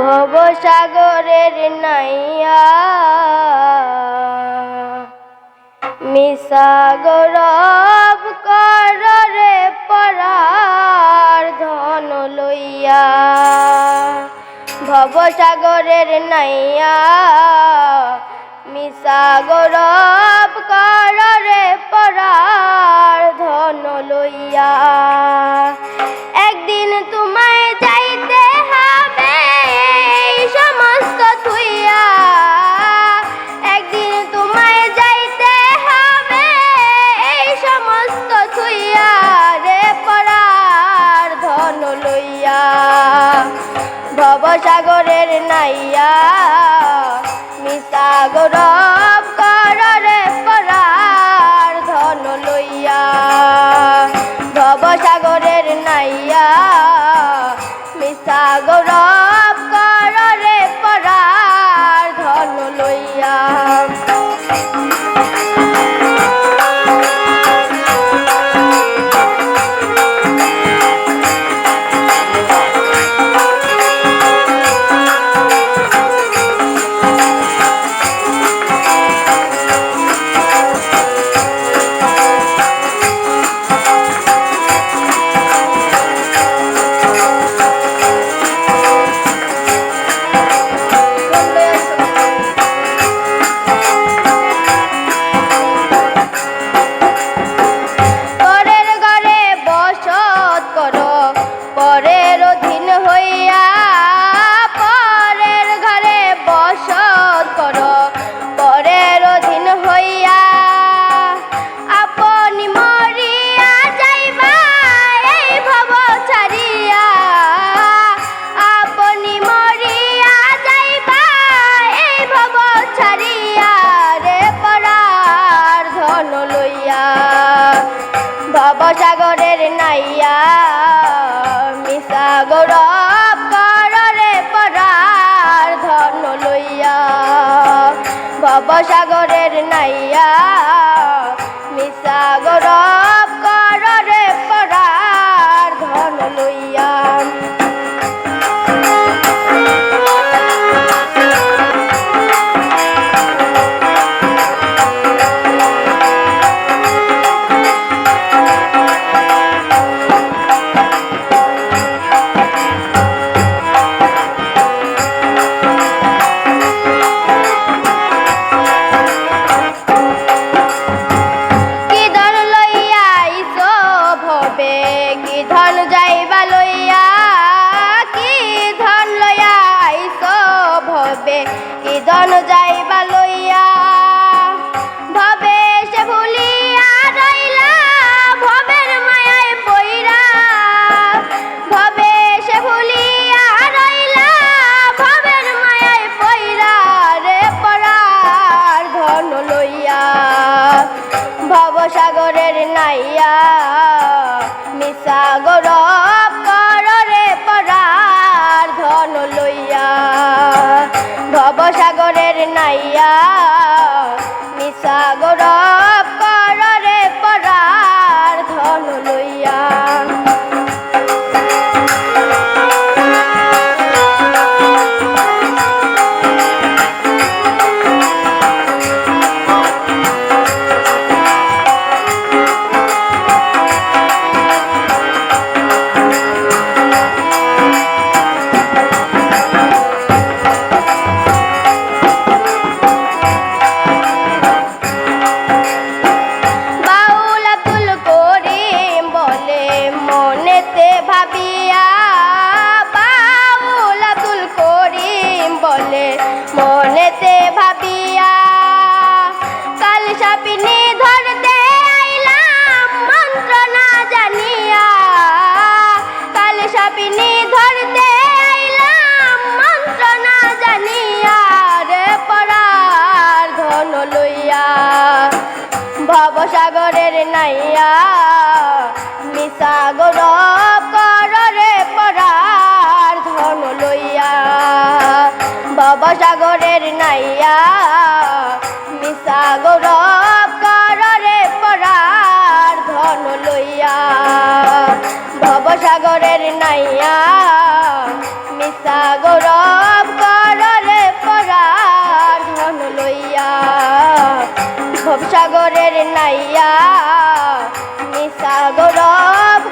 ভবসাগরের নাইয়া। মিসাগর করে পরার ধন লইয়া। ভবসাগরের নাইয়া। মিসাগর করে পরার ধন লইয়া। সাগরের নাইয়া মিসাগর কররে পরার ধন লইয়া। ভব সাগরের নাইয়া মিসাগর মিশাইয়া মিশা গৌরব কররে পরার ধন লইয়া ভবসাগরের নাইয়া মিশা গৌরব đó. ভবসাগরের নাইয়া মিশা গৌরব কররে পরার ধন লইয়া। ভবসাগরের নাইয়া মিশা গৌরব কররে পরার ধন লইয়া। ভবসাগরের নাইয়া মিশা গৌরব মোদের নাইয়া নিশা গৌরব